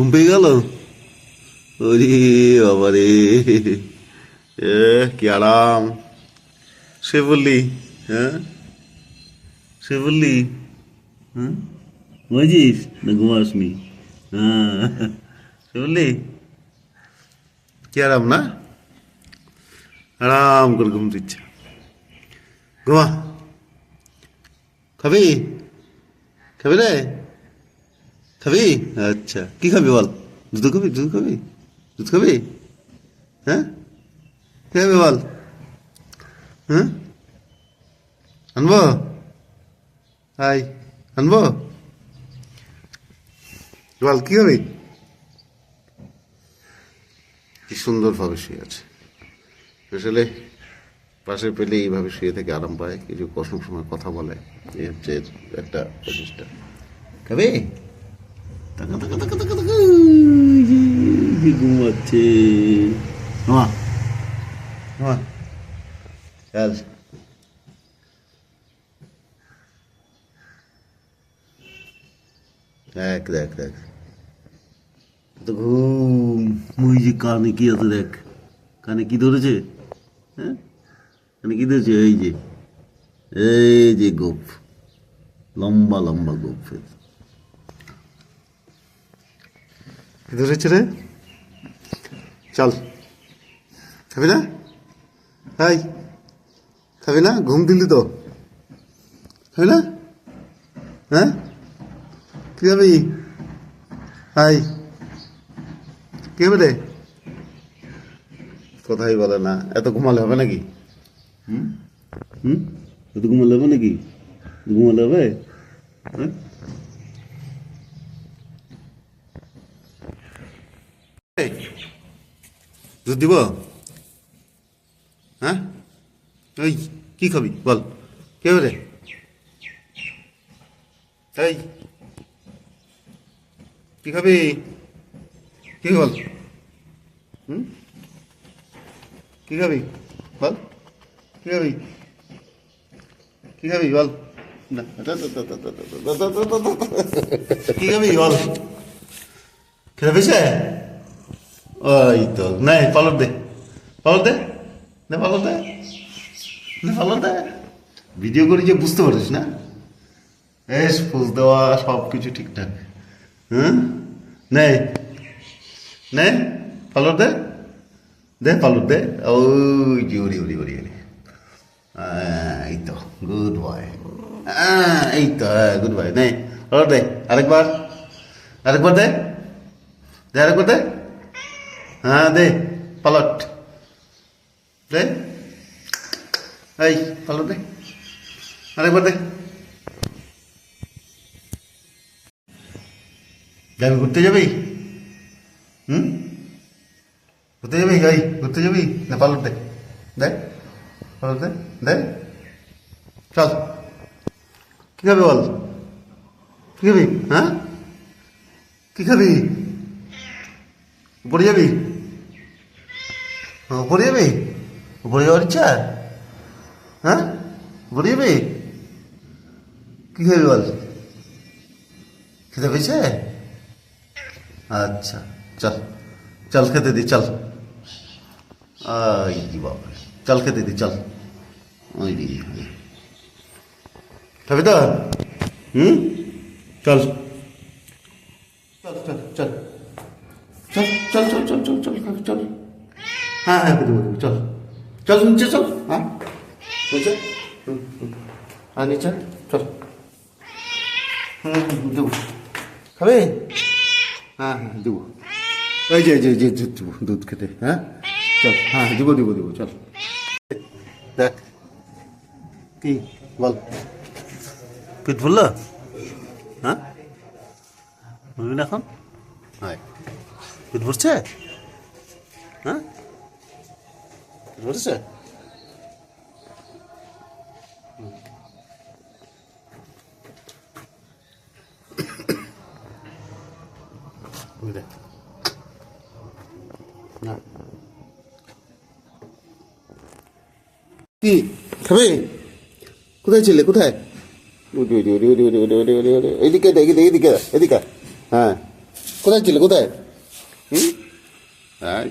ঘুম পেয়ে গেল? ওরে বাবা এ, কি আরাম। সে বললি হ্যাঁ? সে বললি হ্যাঁ? বুঝিস না ঘুমাসনি। হ্যাঁ। সে বললি, কি আরাম না? আরাম করে ঘুম দিচ্ছে। ঘুমা। খাবি? খাবি রে? খাবি? আচ্ছা। কি খাবি বল? দুধ খাবি? দুধ খাবি? দুধ খাবি? হ্যাঁ? কি খাবি বল? হ্যাঁ? আনব? হাই আনব? বল, কি খাবি? কি সুন্দরভাবে শুয়ে আছে। আসলে পাশে পেলে এইভাবে শুয়ে থেকে আরাম পায়। কিছু কষ্ট সময় কথা বলে। এই হচ্ছে এর একটা বৈশিষ্ট্য খাবে? ঘুমাচ্ছে? দেখ যে কানে কি আছে, দেখ। কানে কি ধরেছে? হ্যাঁ? কানে কি ধরেছে? এই যে এই যে গোপ লম্বা লম্বা গোপ কি ধরেছে রে। চল। খাবি না হাই খাবি না ঘুম দিলি তো। খাবি না হ্যাঁ? কি খাবি হাই কি হবে রে? কথাই বলে না। এত ঘুমালে হবে নাকি? হুম? হুম? এত ঘুমালে হবে নাকি? ঘুমালে হবে? হ্যাঁ এই, দুধ দিব হ্যাঁ ওই কি খাবি বল কে রে এই কি খাবি কি বল কি খাবি বল কি খাবি কি খাবি বল না কি খাবি বল পেয়েছে ওই তো নাই পালট দে পালট দে নে পালট দে নে পালট দে ভিডিও করে যে বুঝতে পারিস না বেশ ফুল দেওয়া সব কিছু ঠিকঠাক হ্যাঁ নেই নে পালট দে দে পালট দে ওই যে ওরি ওরি ওরি ওরি এই তো গুড বয় এই তো গুড বয় নে পালট দে আরেকবার আরেকবার দে দে আরেকবার দে হ্যাঁ দে, পালট। দে। এই, পালট দে। আরেকবার দে। যাবি, ঘুরতে যাবি? হুম? ঘুরতে যাবি? এই, ঘুরতে যাবি? না পালট দে। দে, পালট দে। দে। চল। কি খাবি বল? কী খাবি? হ্যাঁ? কী খাবি? উপরে যাবি? উপরে যাবি? উপরে যাওয়ার ইচ্ছা? হ্যাঁ? উপরে যাবি? কি খাবি বল? খেতে পেয়েছে? আচ্ছা চল চল খেতে দি, চল। আই বাবা চল খেতে দি, চল। ওই দি খাবি তো হুম চল চল চল। চল চল চল চল চল চল চল চল। হ্যাঁ হ্যাঁ দেবো দেবো চল। চল নিচে চল হ্যাঁ। নিচে। হ্যাঁ নিচে? চল। হুম হুম, দেবো। খাবে? হ্যাঁ হ্যাঁ দেবো। এই যে যে যে দুধ দেবো দুধ খেতে হ্যাঁ। চল হ্যাঁ দেবো দেবো দেবো চল। দেখ কি বল। পেট ভরলো? হ্যাঁ। বলবি না এখন? হয় পেট ভরছে? হ্যাঁ? না। কি খাবে কোথায় ছিলে? কোথায়? ওরে, ওরে, ওরে, ওরে, ওরে, ওরে, ওরে, ওরে, ওরে। এদিকে এদিকে এদিকে এদিকে। হ্যাঁ। কোথায় ছিল? কোথায়? হুম?